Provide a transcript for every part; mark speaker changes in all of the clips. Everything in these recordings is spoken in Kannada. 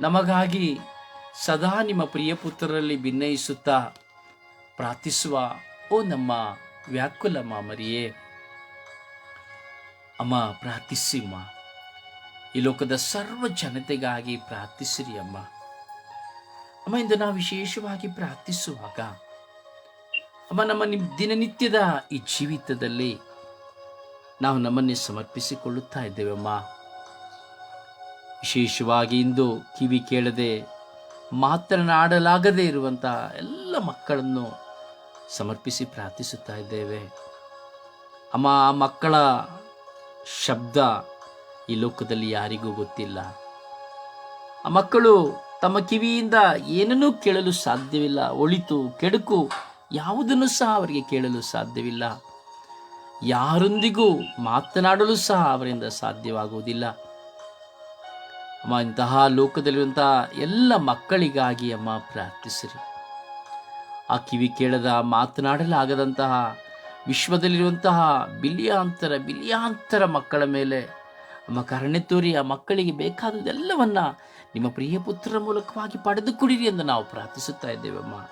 Speaker 1: ನಮಗಾಗಿ ಸದಾ ನಿಮ್ಮ ಪ್ರಿಯ ಪುತ್ರರಲ್ಲಿ ಭಿನ್ನಯಿಸುತ್ತಾ ಪ್ರಾರ್ಥಿಸುವ, ಓ ನಮ್ಮ ವ್ಯಾಕುಲ ಮಾಮರಿಯೇ. ಅಮ್ಮ ಪ್ರಾರ್ಥಿಸಿಮ್ಮ ಈ ಲೋಕದ ಸರ್ವ ಜನತೆಗಾಗಿ ಪ್ರಾರ್ಥಿಸಿರಿ ಅಮ್ಮ. ಅಮ್ಮ, ಇಂದು ನಾವು ವಿಶೇಷವಾಗಿ ಪ್ರಾರ್ಥಿಸುವಾಗ, ಅಮ್ಮ, ನಮ್ಮ ದಿನನಿತ್ಯದ ಈ ಜೀವಿತದಲ್ಲಿ ನಾವು ನಮ್ಮನ್ನೇ ಸಮರ್ಪಿಸಿಕೊಳ್ಳುತ್ತಾ ಇದ್ದೇವಮ್ಮ ವಿಶೇಷವಾಗಿ ಇಂದು ಕಿವಿ ಕೇಳದೆ ಮಾತನಾಡಲಾಗದೇ ಇರುವಂತಹ ಎಲ್ಲ ಮಕ್ಕಳನ್ನು ಸಮರ್ಪಿಸಿ ಪ್ರಾರ್ಥಿಸುತ್ತಾ ಇದ್ದೇವೆ. ಅಮ್ಮ, ಆ ಮಕ್ಕಳ ಶಬ್ದ ಈ ಲೋಕದಲ್ಲಿ ಯಾರಿಗೂ ಗೊತ್ತಿಲ್ಲ. ಆ ಮಕ್ಕಳು ತಮ್ಮ ಕಿವಿಯಿಂದ ಏನನ್ನೂ ಕೇಳಲು ಸಾಧ್ಯವಿಲ್ಲ. ಒಳಿತು, ಕೆಡುಕು ಯಾವುದನ್ನು ಸಹ ಅವರಿಗೆ ಕೇಳಲು ಸಾಧ್ಯವಿಲ್ಲ. ಯಾರೊಂದಿಗೂ ಮಾತನಾಡಲು ಸಹ ಅವರಿಂದ ಸಾಧ್ಯವಾಗುವುದಿಲ್ಲ. ಅಮ್ಮ, ಇಂತಹ ಲೋಕದಲ್ಲಿರುವಂತಹ ಎಲ್ಲ ಮಕ್ಕಳಿಗಾಗಿ ಅಮ್ಮ ಪ್ರಾರ್ಥಿಸಿರಿ. ಆ ಕಿವಿ ಕೇಳದ, ಮಾತನಾಡಲಾಗದಂತಹ, ವಿಶ್ವದಲ್ಲಿರುವಂತಹ ಬಿಲಿಯಾಂತರ ಬಿಲಿಯಾಂತರ ಮಕ್ಕಳ ಮೇಲೆ ಅಮ್ಮ ಕರುಣೆ ತೋರಿ ಆ ಮಕ್ಕಳಿಗೆ ಬೇಕಾದುದೆಲ್ಲವನ್ನ ನಿಮ್ಮ ಪ್ರಿಯ ಪುತ್ರರ ಮೂಲಕವಾಗಿ ಪಡೆದುಕೊಡಿರಿ ಎಂದು ನಾವು ಪ್ರಾರ್ಥಿಸುತ್ತಾ ಇದ್ದೇವಮ್ಮ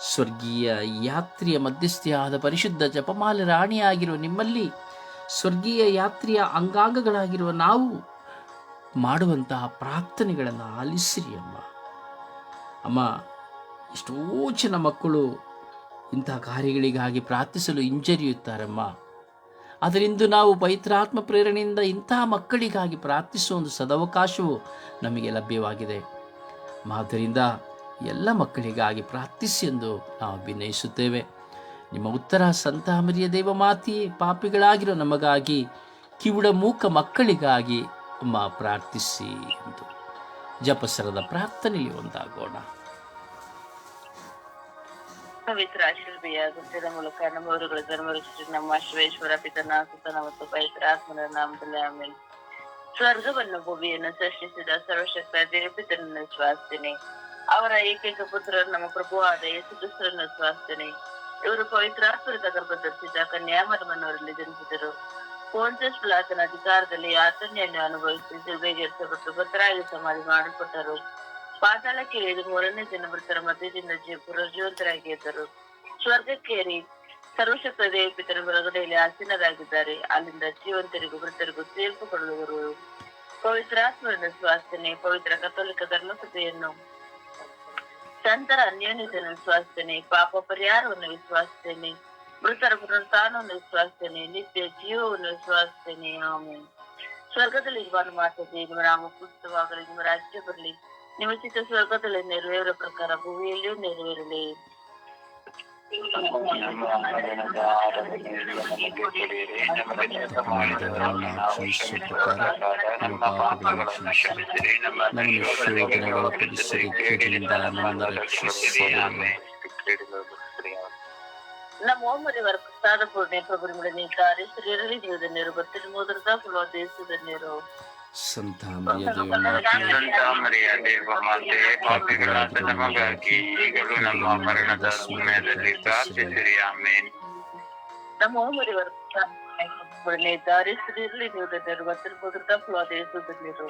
Speaker 1: ಸ್ವರ್ಗೀಯ ಯಾತ್ರೆಯ ಮಧ್ಯಸ್ಥಿಯಾದ ಪರಿಶುದ್ಧ ಜಪಮಾಲೆ ರಾಣಿಯಾಗಿರುವ ನಿಮ್ಮಲ್ಲಿ ಸ್ವರ್ಗೀಯ ಯಾತ್ರೆಯ ಅಂಗಾಂಗಗಳಾಗಿರುವ ನಾವು ಮಾಡುವಂತಹ ಪ್ರಾರ್ಥನೆಗಳನ್ನು ಆಲಿಸಿರಿ ಅಮ್ಮ. ಅಮ್ಮ, ಎಷ್ಟೋ ಜನ ಮಕ್ಕಳು ಇಂತಹ ಕಾರ್ಯಗಳಿಗಾಗಿ ಪ್ರಾರ್ಥಿಸಲು ಹಿಂಜರಿಯುತ್ತಾರಮ್ಮ. ಅದರಿಂದ ನಾವು ಪವಿತ್ರಾತ್ಮ ಪ್ರೇರಣೆಯಿಂದ ಇಂತಹ ಮಕ್ಕಳಿಗಾಗಿ ಪ್ರಾರ್ಥಿಸುವ ಒಂದು ಸದವಕಾಶವು ನಮಗೆ ಲಭ್ಯವಾಗಿದೆ. ಆದ್ದರಿಂದ ಎಲ್ಲ ಮಕ್ಕಳಿಗಾಗಿ ಪ್ರಾರ್ಥಿಸಿ ಎಂದು ನಾವು ಅಭಿನಯಿಸುತ್ತೇವೆ ನಿಮ್ಮ ಉತ್ತರ ಸಂತಾಮರಿಯ ದೇವ ಮಾತಿ, ಪಾಪಿಗಳಾಗಿರೋ ನಮಗಾಗಿ ಕಿವುಡ ಮೂಕ ಮಕ್ಕಳಿಗಾಗಿ ಅಮ್ಮ ಪ್ರಾರ್ಥಿಸಿ ಎಂದು ಜಪಸರದ ಪ್ರಾರ್ಥನೆಯಲ್ಲಿ ಒಂದಾಗೋಣ.
Speaker 2: ಪವಿತ್ರ ಆಶೀರ್ವಿಯ ಗುರುತಿನ ಮೂಲಕ ನಮ್ಮವರುಗಳ ಧರ್ಮರಕ್ಷಿ ನಮ್ಮ ಶಿವೇಶ್ವರ ಪಿತನ ಮತ್ತು ಪವಿತ್ರ ಆತ್ಮನ ನಾಮದಲ್ಲಿ ಆಮೇಲೆ ಸ್ವರ್ಗವನ್ನು ಭೂಮಿಯನ್ನು ಸೃಷ್ಟಿಸಿದ ಸರ್ವಶಕ್ತ ದೇವಪಿತನನ್ನು ಸ್ವಾಸ್ತೇನೆ ಅವರ ಏಕೈಕ ಪುತ್ರ ನಮ್ಮ ಪ್ರಭುವಾದ ಯೇಸು ಕ್ರಿಸ್ತರನ್ನು ಸ್ವಾಸ್ತೇನೆ ಇವರು ಪವಿತ್ರಾತ್ಮದ ಗರ್ಭ ಧರಿಸಿದ ಕನ್ಯಾಮರವನ್ನು ಅವರಲ್ಲಿ ಜನಿಸಿದರು. ಪೋಂಚಸ್ ಪ್ಲಾತನ ಅಧಿಕಾರದಲ್ಲಿ ಯಾತನೆಯನ್ನು ಅನುಭವಿಸಿ ಸಿಲ್ಬೆಗೇರಿಸಲ್ಪಟ್ಟು ಭದ್ರಾಗಿ ಸಮಾಧಿ ಮಾಡಲ್ಪಟ್ಟರು ಪಾತಾಳಕ್ಕೆ ಇಳಿದು ಮೂರನೇ ದಿನ ಮೃತರ ಮಧ್ಯದಿಂದ ಜೀವ ಪುನರ್ಜೀವಂತರಾಗಿ ಎದ್ದರು ಸ್ವರ್ಗಕ್ಕೇರಿ ಸರ್ವಶಕ್ತ ದೇವಪಿತರ ಹೊರಗಡೆಯಲ್ಲಿ ಆಸೀನರಾಗಿದ್ದಾರೆ. ಅಲ್ಲಿಂದ ಜೀವಂತರಿಗೂ ಮೃತರಿಗೂ ತೀರ್ಪು ಕೊಡುವರು ಪವಿತ್ರಾತ್ಮನ ಸ್ವಾಸ್ಥನೆ ಪವಿತ್ರ ಕಥೋಲಿಕ ಧರ್ಮಸಭೆಯನ್ನು ಸಂತರ ಅನ್ಯೋನ್ಯತೆಯನ್ನು ವಿಶ್ವಾಸಿಸ್ತೇನೆ ಪಾಪ ಪರಿಹಾರವನ್ನು ವಿಶ್ವಾಸಿಸ್ತೇನೆ ಮೃತರ ಪುನರುತ್ಥಾನವನ್ನು ವಿಶ್ವಾಸಿಸ್ತೇನೆ ನಿತ್ಯ ಜೀವವನ್ನು ವಿಶ್ವಾಸಿಸ್ತೇನೆ ಆಮೇಲೆ ಸ್ವರ್ಗದಲ್ಲಿ ಇರುವಾನು ಮಾತದೆ ನಿಮ್ಮ ನಾಮ ಪುಸ್ತಕವಾಗಲಿ ನಿಮ್ಮ ರಾಜ್ಯ ಬರಲಿ ನಿಮ್ಮ ಚಿತ್ತ ಸ್ವರ್ಗದಲ್ಲಿ ನೆರವೇರೋ ಪ್ರಕಾರ ಭೂಮಿಯಲ್ಲಿಯೂ ನೆರವೇರಲಿ
Speaker 1: ನಮ್ಮನ್ನು ಶೋಧನೆಗಳ ಒಳಪಡಿಸಿರಿ ಕೇಡಿನಿಂದ ನಮ್ಮನ್ನು ರಕ್ಷಿಸಿರಿ
Speaker 2: ನಮ್ಮ ಓಮರಿವರ ಪ್ರಸಾದ ಪೂರ್ಣೆ ಪ್ರಭುಗಳ ನೀತಾರೆ ಸ್ತ್ರೀಯರಲ್ಲಿ ದೇವದನ್ನೇರು ಬತ್ತಿನ ಮೋದರದ ಕುಲೋ ದೇಶದನ್ನೇರು
Speaker 1: ಸಂತ ಮರಿಯ
Speaker 3: ಸಂತಾಮರಿಯ ದೇವಮಾತೆ ಪಾಪಿಗಳಾದ ನಮಗಾಗಿ ಈಗಲೂ ನಮ್ಮ ಮರಣದ ಸಮಯದಲ್ಲಿ ಪ್ರಾರ್ಥಿಸಿರಿ ಆಮೇನ್
Speaker 2: ನಮ್ಮ ಓಮರಿವರ ಪ್ರಸಾದ ದಾರಿ ಸ್ತ್ರೀಯರಲ್ಲಿ ದೇವದನ್ನೇರು ಬತ್ತಿನ ಮೋದರದ ಕುಲೋ ದೇಶದನ್ನೇರು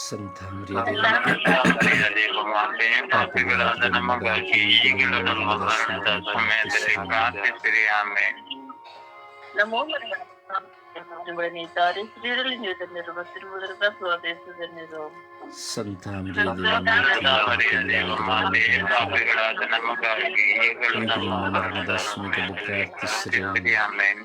Speaker 1: ಸಂತ ಮರಿಯ
Speaker 3: ಸಂತಾಮರಿಯ ದೇವಮಾತೆ ಪಾಪಿಗಳಾದ ನಮಗಾಗಿ ಈಗಲೂ ನಮ್ಮ ಮರಣದ ಸಮಯದಲ್ಲಿ ಪ್ರಾರ್ಥಿಸಿರಿ ಆಮೇನ್
Speaker 2: ನಮ್ಮ ಓಮರಿವರ ದಾರಿ ಸ್ತ್ರೀಯರಲ್ಲಿ ದೇವದನ್ನೇರು ಬತ್ತಿನ ಮೋದರದ ಕುಲೋ ದೇಶದನ್ನೇರು
Speaker 1: ಸಂತ ಮರಿಯ
Speaker 3: ಸಂತಾಮರಿಯ ದೇವಮಾತೆ ಪಾಪಿಗಳಾದ ನಮಗಾಗಿ ಈಗಲೂ ನಮ್ಮ ಮರಣದ ಸಮಯದಲ್ಲಿ ಪ್ರಾರ್ಥಿಸಿರಿ ಆಮೇನ್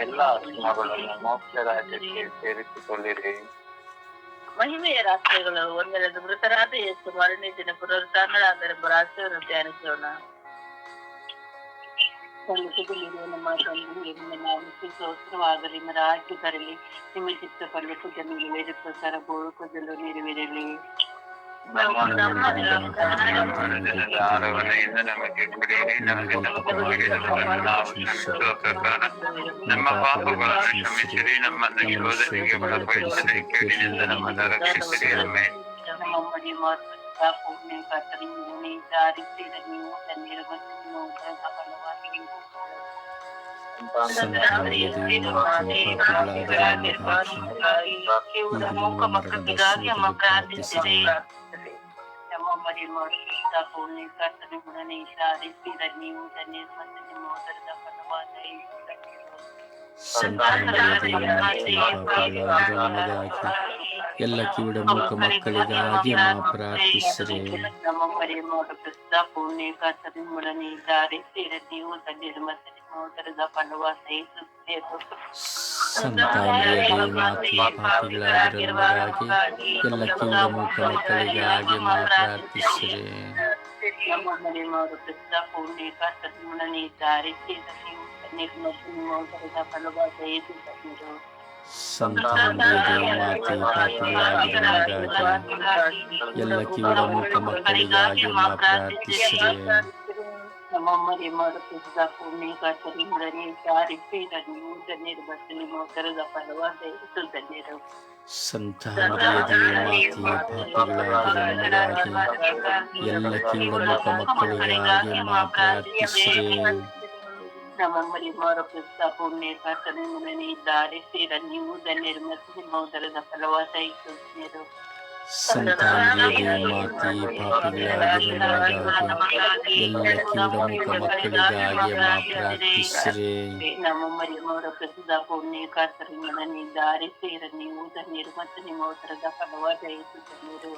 Speaker 3: ಎಲ್ಲ ಆತ್ಮಗಳನ್ನು ಮೋಕ್ಷ ರಾಜ್ಯಕ್ಕೆ ಸೇರಿಸಿಕೊಳ್ಳಿರಿ
Speaker 2: ಮಹಿಮೆಯ ರಾಷ್ಟ್ರಗಳು ಒಂದೆರಡು ಮೃತರಾದ ಯೇಸು ಮಾರನೇ ದಿನ ಪುನರುತ್ಥಾನರಾದರೆಂಬ ರಾಷ್ಟ್ರವನ್ನು ಧ್ಯಾನಿಸೋಣ ಸಲ್ಲಿಸಲಿರುವ ನಮ್ಮ ನಿಮ್ಮ ನಾಮಕ್ಕೆ ನಿಮ್ಮ ರಾಜ್ಯ ಬರಲಿ ವೇದ ಪ್ರಕಾರ ಬೋಳುಕದಲ್ಲೂ ನೆರವೇರಲಿ.
Speaker 3: ನಮ್ಮ ಪಾಪಗಳನ್ನು ಕ್ಷಮಿಸಿರಿ ನಮ್ಮನ್ನು ಶೋಧನೆಗೆ ಒಳಪಡಿಸದೆ ಕೇಳಿನಿಂದ ನಮ್ಮನ್ನು ರಕ್ಷಿಸಿರಿ ಆಮೇಲೆ
Speaker 4: ನಮ್ಮೊಮ್ಮಡಿ ಮಾತೃತ್ವ ಪೂರ್ಣೆ ಕರ್ತನಿಂದನೇ ದಾರಿಸಿದ ನೀವು ತನ್ನಿರ ಮತ್ತು ನೀವು ಫಲವಾಗಿ ಮೂಕ ಮಕ್ಕಳಿಗಾಗಿ ಅಮ್ಮ ಪ್ರಾರ್ಥಿಸಿದೆ ನಮ್ಮೊಮ್ಮಡಿ ಮಾತೃತ್ವ ಪೂರ್ಣೆ ಕರ್ತನಿಂದನೇ ದಾರಿಸಿದ ನೀವು ತನ್ನಿರ ಮತ್ತು ನಿಮ್ಮ ಉದರದ ಫಲವಾದ
Speaker 1: ಸಂತಾನವಾಗಿ ಎಲ್ಲ ಕಿವಿಡ ಮೂಕ ಮಕ್ಕಳಿಗಾಗಿ ಮಾ ಪ್ರಾರ್ಥಿಸಿರಿ
Speaker 4: ನಮ್ಮ ಮರಿಯಮ್ಮೋಡ ಕ್ರಿಸ್ತ ಪುಣ್ಯ ಕರ್ತನಿಂದನೇ ಇದ್ದಾರೆ ನೀವು ತನ್ನಿರ ಮತ್ತು ನಿಮ್ಮ ಉದರದ ಫಲವಾದ ಯೇಸು
Speaker 1: ಸಂತಾನವಾಗಿ ಮಾತಿ ಪಾಪಿಗಳಾಗಿರುವವರಾಗಿ ಎಲ್ಲ ಕಿವಿಡ ಮೂಕ ಮಕ್ಕಳಿಗಾಗಿ ಮಾ ಪ್ರಾರ್ಥಿಸಿರಿ
Speaker 4: ನಮ್ಮ ಮರಿಯಮ್ಮೋಡ ಕ್ರಿಸ್ತ ಪುಣ್ಯ ಕರ್ತನಿಂದನೇ ಇದ್ದಾರೆ ನೀವು ತನ್ನಿರ ಮತ್ತು ನಿಮ್ಮ ಉದರದ ಫಲವಾದ ಯೇಸು
Speaker 1: ಸಂತಾನವಾಗಿ ಮಾತಿ ಪಾಪಿಗಳಾಗಿರುವವರಾಗಿ ಎಲ್ಲ ಕಿವಿಡ ಮೂಕ ಮಕ್ಕಳಿಗಾಗಿ ಮಾ ಪ್ರಾರ್ಥಿಸಿರಿ
Speaker 4: ನಮ್ಮ ಮರಿ ಮಾಡುತ್ತಿದ್ದ ಪುಣ್ಯ ಕರ್ತನಿಂದನೇ ಸಾರಿಸಿದ ನೀವು ತನ್ನಿರ ಮತ್ತು ನಿಮ್ಮ ಉದರದ ಫಲವಾದ ಯೇಸು ತನ್ನಿರು
Speaker 1: ಸಂತಾನವಾಗಿ ಮಾತಿ ಪಾಪಿಗಳಾಗಿರುವವರಾಗಿ ಎಲ್ಲ ಕಿವಿಡ ಮೂಕ ಮಕ್ಕಳಿಗಾಗಿ ಮಾ ಪ್ರಾರ್ಥಿಸಿರಿ
Speaker 4: ನಮ್ಮ ಮರಿ ಮಾಡುತ್ತಿದ್ದ ಪುಣ್ಯ ಕರ್ತನಿಂದನೇ ಇದ್ದಾರೆ ಸೇರ ನೀವು ಧನ್ಯರು ಮತ್ತು ನಿಮ್ಮ ಉದರದ ಫಲವಾದ ಯೇಸು ತನ್ನಿರು
Speaker 1: ಸಂತಾನವಾಗಿ ಮಾತಿ ಪಾಪಿಗಳಾಗಿರುವವರಾಗಿ ಎಲ್ಲ ಕಿವಿಡ ಮೂಕ ಮಕ್ಕಳಿಗಾಗಿ ಮಾ ಪ್ರಾರ್ಥಿಸಿರಿ
Speaker 4: ನಮ್ಮ ಮರಿ ಮಾಡುತ್ತಿದ್ದ ಪುಣ್ಯ ಕರ್ತನಿಂದನೇ ಇದ್ದಾರೆ ಸೇರ ನೀವು ಧನ್ಯರು ಮತ್ತು ನಿಮ್ಮ ಉದರದ ಫಲವಾದ ಯೇಸು ತನ್ನಿರು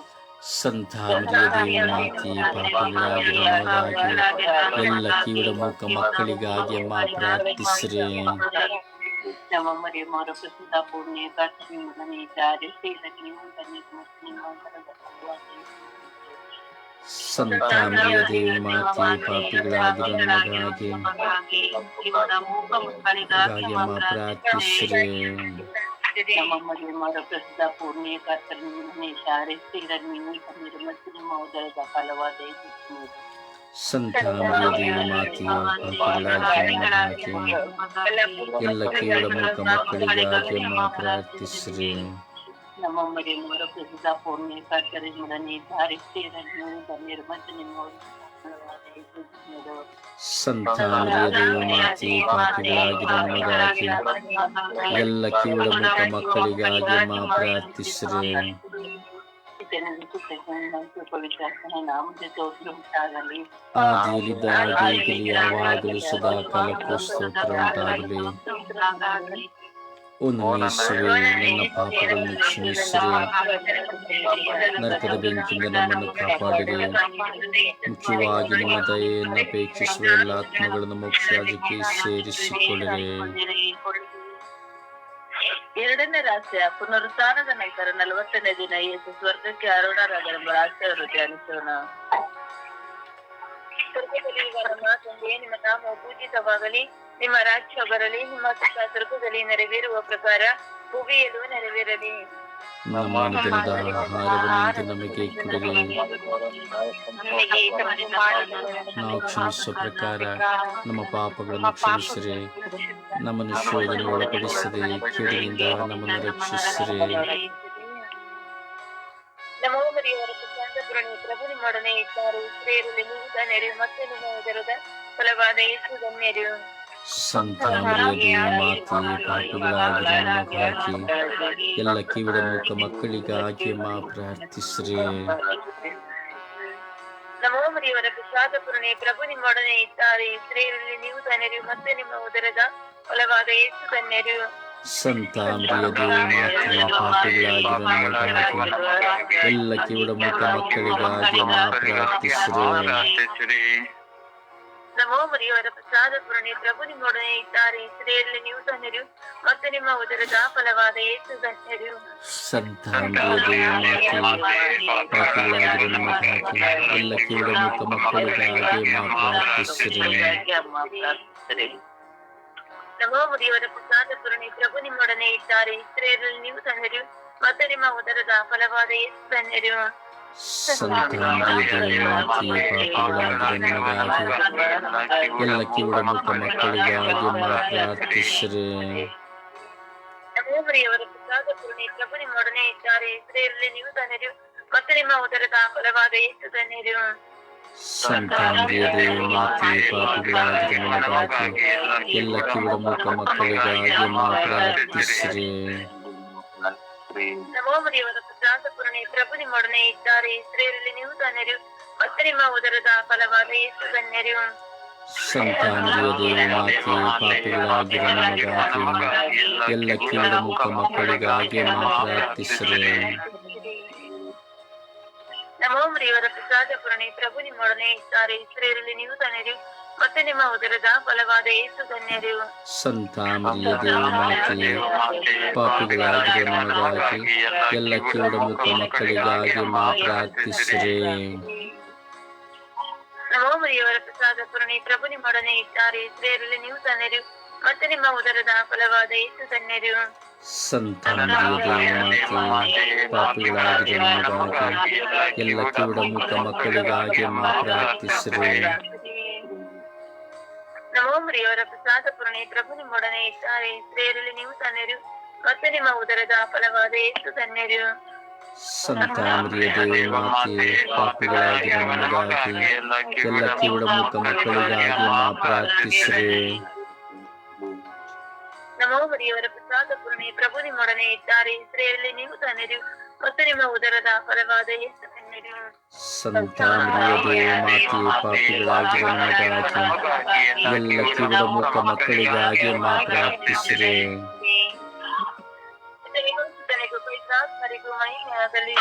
Speaker 1: ಸಂತಾನವಾಗಿ ಮಾತಿ ಪಾಪಿಗಳಾಗಿರುವವರಾಗಿ ಎಲ್ಲ ಕಿವಿಡ ಮೂಕ ಮಕ್ಕಳಿಗಾಗಿ ಮಾ ಪ್ರಾರ್ಥಿಸಿರಿ
Speaker 4: ನಮ್ಮ ಮರಿ ಮಾರು ಪ್ರಸಿದ್ಧ ಪುಣ್ಯ ಕರ್ತನಿಂದನೇ ಇದ್ದಾರೆ ಸೇರ ನೀವು ಧನ್ಯರು ಮತ್ತು ನಿಮ್ಮ ಉದರದ ಫಲವಾದ ಯೇಸು
Speaker 1: ಸಂತಾನವಾಗಿ ಮಾತಿ ಪಾಪಿಗಳಾಗಿರುವವರಾಗಿ ಗಾಗಿ ಮಾ ಪ್ರಾರ್ಥಿಸಿರಿ
Speaker 4: ನಮ್ಮ ಮರಿ ಮಾರು ಪ್ರಸಿದ್ಧ ಪುಣ್ಯ ಕರ್ತನಿಂದನೇ ಇದ್ದಾರೆ ಸೇರ ನೀವು ಧನ್ಯರು ಮತ್ತು ನಿಮ್ಮ ಉದರದ ಫಲವಾದ ಯೇಸು ತನ್ನಿರು
Speaker 1: ಸಂತಾನವಾಗಿ ಮಾತಿ ಪಾಪಿಗಳಾಗಿರುವವರಾಗಿ ಎಲ್ಲ ಕಿವಿಡ ಮೂಕ ಮಕ್ಕಳಿಗಾಗಿ ಮಾ ಪ್ರಾರ್ಥಿಸಿರಿ
Speaker 4: ನಮ್ಮ ಮರಿ ಮಾರು ಪ್ರಸಿದ್ಧ ಪುಣ್ಯ ಕರ್ತನಿಂದನೇ ಇದ್ದಾರೆ ಸೇರ ನೀವು ಧನ್ಯರು ಮತ್ತು ನಿಮ್ಮ ಉದರದ ಫಲವಾದ ಯೇಸು ತನ್ನಿರು
Speaker 1: ಸಂತಾನವಾಗಿ ಮಾತಿ ಪಾಪಿಗಳಾಗಿರುವವರಾಗಿ ಪ್ರಾರ್ಥಿಸಿರಿ ಆದಿಯಲ್ಲಿದ್ದಾಗ ಈಗಲೂ ಯಾವಾಗಲೂ ಸದಾ ಕಾಲಕ್ಕೂ ಸ್ತೋತ್ರ ಉಂಟಾಗಲಿ ಓ ನನ್ನ ಯೇಸುವೆ ನನ್ನ ಪಾಪಗಳನ್ನು ಕ್ಷಮಿಸಿರಿ ನರಕದ ಬೆಂಕಿಯಿಂದ ನಮ್ಮನ್ನು ಕಾಪಾಡಿರಿ ಮುಖ್ಯವಾಗಿ ನಿಮ್ಮ ದಯೆಯನ್ನು ಅಪೇಕ್ಷಿಸುವ ಎಲ್ಲ ಆತ್ಮಗಳನ್ನು ಮೋಕ್ಷರಾಜ್ಯಕ್ಕೆ ಸೇರಿಸಿಕೊಳ್ಳಿರಿ
Speaker 4: ಎರಡನೇ ರಹಸ್ಯ ಪುನರುತ್ಥಾನದ ನಂತರ ನಲವತ್ತನೇ ದಿನ ಯೇಸು ಸ್ವರ್ಗಕ್ಕೆ ಅರುಣರಾದರೆಂಬ ರಾಶಿಯವರು ಧ್ಯಾನಿಸೋಣ. ಸ್ವರ್ಗದಲ್ಲಿ ತಂದೆಯೇ, ನಿಮ್ಮ ನಾಮವು ಪೂಜಿತವಾಗಲಿ ನಿಮ್ಮ ರಾಜ್ಯ ಬರಲಿ ನಿಮ್ಮ ಸ್ವರ್ಗದಲ್ಲಿ ನೆರವೇರುವ ಪ್ರಕಾರ ಭೂಮಿಯಲ್ಲೂ ನೆರವೇರಲಿ.
Speaker 1: ನಮ್ಮ ಅನುದಿನದ ಆಹಾರವನ್ನು ನಮಗೆ
Speaker 4: ಪಾಪಗಳನ್ನು
Speaker 1: ನಾವು ಕ್ಷಮಿಸುವ ಪ್ರಕಾರ ನಮ್ಮ ಪಾಪಗಳನ್ನು ಕ್ಷಮಿಸಿರಿ. ನಮ್ಮನ್ನು ಶೋಧನೆ ಒಳಪಡಿಸಿರಿ. ಕೇಡಿನಿಂದ ನಮ್ಮನ್ನು ರಕ್ಷಿಸಿರಿ.
Speaker 4: ಪ್ರಭು ನಿಮ್ಮೊಡನೆ ಇದ್ದಾರೆ ಮತ್ತೆ ನಿಮ್ಮ ಫಲವಾದ ಯೇಸು ಧನ್ಯರು.
Speaker 1: ಸಂತಾನದಲ್ಲಿ ಮಾತೆ ಪಾಠಗಳಾಗಿ ನಮಗಾಗಿ ಎಲ್ಲ ಕಿವಿಡ ಮೂಕ ಮಕ್ಕಳಿಗಾಗಿ ಮಾ ಪ್ರಾರ್ಥಿಸ್ರಿ.
Speaker 4: ನಮೋ ಮರಿಯವರ ಪ್ರಸಾದ ಪುರಣೆ ಪ್ರಭು ನಿಮ್ಮೊಡನೆ ಇದ್ದಾರೆ. ಸ್ತ್ರೀಯರಲ್ಲಿ ನೀವು ತನ್ನರಿ ಮತ್ತೆ ನಿಮ್ಮ ಉದರದ ಫಲವಾದ ಯೇಸು
Speaker 1: ಸಂತಾನದಲ್ಲಿ ಮಾತಿ ಪಾಪಿಗಳಾಗಿರುವ ನಮಗಾಗಿ ಎಲ್ಲ ಕಿವಿಡ ಮೂಕ ಮಕ್ಕಳಿಗಾಗಿ ಮಾ ಪ್ರಾರ್ಥಿಸಿರಿ.
Speaker 4: ನಮೋ ಮರಿಯವರ ಪ್ರಸಾದ ಪುರಣೆ ಪ್ರಭು ನಿಮ್ಮೊಡನೆ ಇದ್ದಾರೆ. ಸ್ತ್ರೀಯರಲ್ಲಿ ನೀವು ಧನ್ಯರು ಮತ್ತು ನಿಮ್ಮ ಉದರದ ಫಲವಾದ ಏಸು ಧನ್ಯರು
Speaker 1: ಎಲ್ಲ ಮೂಕ ಮಕ್ಕಳಿಗಾಗಿ ಪ್ರಾರ್ಥಿಸಿರಿ
Speaker 4: ನಮೋ ಮುದಿಯವರ ಪ್ರಸಾದ ಪುರಣಿ ಪ್ರಭು ನಿಮ್ಮೊಡನೆ ಇದ್ದಾರೆ. ಸ್ತ್ರೀಯರಲ್ಲಿ ನೀವು ಧನ್ಯರು ಮತ್ತೆ ನಿಮ್ಮ ಉದರದ ಫಲವಾದ ಏಸು ಧನ್ಯರು
Speaker 3: ಸಂತಾನದ ಮಾತೆಯೇ ಪಾಪಿಗಳಾಗಿರೋ ನಮಗಾಗಿ ಎಲ್ಲ ಕಿವುಡ ಮುಖ ಮಕ್ಕಳಿಗಾಗಿ ಮಾ ಪ್ರಾರ್ಥಿಸ್ರಿ
Speaker 5: ನಮೋಮರಿಯವರ ಪ್ರಸಾದ ಪೂರ್ಣಿ ಪ್ರಭು ನಿಮ್ಮೊಡನೆ ಇದ್ದಾರೆ ಇಸ್ರೇಲಲ್ಲಿ ನೀವು ಧನ್ಯರು ಮತ್ತು ನಿಮ್ಮ ಉದರದ ಫಲವಾದ ಯೇಸು ಧನ್ಯರು
Speaker 3: ಸಂತಾನದ ಮಾತೆಯೇ ಪಾಪಿಗಳಾಗಿರೋ ನಮಗಾಗಿ ಎಲ್ಲ ಕಿವುಡ ಮುಖ ಮಕ್ಕಳಿಗಾಗಿ ಮಾ ಪ್ರಾರ್ಥಿಸ್ರಿ
Speaker 5: ನಮೋಮರಿಯವರ ಪ್ರಸಾದ ಪೂರ್ಣಿ ಪ್ರಭು ನಿಮ್ಮೊಡನೆ ಇದ್ದಾರೆ. ಸ್ತ್ರೀಯರಲ್ಲಿ ನೀವು ಧನ್ಯರು ಮತ್ತು ನಿಮ್ಮ ಉದರದ ಫಲವಾದ ಯೇಸು ಧನ್ಯರು
Speaker 3: ಸಂತಾನದ ಮಾತೆಯೇ ಪಾಪಿಗಳಾಗಿರೋ ನಮಗಾಗಿ ಎಲ್ಲ ಮುಖ ಮಕ್ಕಳಿಗಾಗಿ
Speaker 5: ಪ್ರಭು ನಿಮ್ಮೊಡನೆ ಇದ್ದಾರೆ. ಇಸ್ರೇಲಲ್ಲಿ ನೀವು ಧನ್ಯರು ಮತ್ತು ನಿಮ್ಮ ಉದರದ ಫಲವಾದ ಯೇಸು ಧನ್ಯರು
Speaker 3: ಸಂತಾನದ ಮಾತೆಯೇ ಪಾಪಿಗಳಾಗಿರೋ ನಮಗಾಗಿ ಎಲ್ಲ ಕಿವುಡ ಮುಖ ಮಕ್ಕಳಿಗಾಗಿ ಮಾ ಪ್ರಾರ್ಥಿಸ್ರಿ
Speaker 5: ನಮೋಮರಿಯವರ ಪ್ರಸಾದ ಪೂರ್ಣಿ ಪ್ರಭು ನಿಮ್ಮೊಡನೆ ಇದ್ದಾರೆ ಇಸ್ರೇಲಲ್ಲಿ ನೀವು ಧನ್ಯರು ಮತ್ತು ನಿಮ್ಮ ಉದರದ ಫಲವಾದ ಯೇಸು ಧನ್ಯರು
Speaker 3: ಸಂತಾನದ ಮಾತೆಯೇ ಪಾಪಿಗಳಾಗಿರೋ ನಮಗಾಗಿ ಎಲ್ಲ ಕಿವುಡ ಮುಖ ಮಕ್ಕಳಿಗಾಗಿ ಮಾ ಪ್ರಾರ್ಥಿಸ್ರಿ
Speaker 5: ನಮೋಮರಿಯವರ ಪ್ರಸಾದ ಪೂರ್ಣಿ ಪ್ರಭು ನಿಮ್ಮೊಡನೆ ಇದ್ದಾರೆ. ಸ್ತ್ರೀಯರಲ್ಲಿ ನೀವು ತನ್ನೆರು ಮತ್ತು ನಿಮ್ಮ ಉದರದ ಫಲವಾದ ಎಷ್ಟು ತನ್ನೆರು
Speaker 3: ಸಂತಾನದ ಮಾತೆಯೇ ಪಾಪಿಗಳಾಗಿರೋ ನಮಗಾಗಿ ಎಲ್ಲ ಕಿವುಡ ಮುಖ ಮಕ್ಕಳಿಗಾಗಿ ಮಾ ಪ್ರಾರ್ಥಿಸ್ರಿ.
Speaker 5: ನಮೋಮರಿಯವರ ಪ್ರಸಾದ ಪೂರ್ಣಿ ಪ್ರಭು ನಿಮ್ಮೊಡನೆ ಇದ್ದಾರೆ. ನೀವು ತನ್ನೆರು ಮತ್ತು ನಿಮ್ಮ ಉದರದ ಫಲವಾದ ಯೇಸು ಧನ್ಯರು
Speaker 3: ಸಂತಾನದ ಮಾತೆಯೇ ಪಾಪಿಗಳಾಗಿರೋ ನಮಗಾಗಿ ಎಲ್ಲ ಕಿವುಡ ಮುಖ ಮಕ್ಕಳಿಗಾಗಿ ಮಾ ಪ್ರಾರ್ಥಿಸ್ರಿ
Speaker 5: ಇತನಿಗೂ ಸುತನಿಗೂ ಪವಿತ್ರಾತ್ಮರಿಗೂ ಮಹಿಮೆಯಾಗಲಿ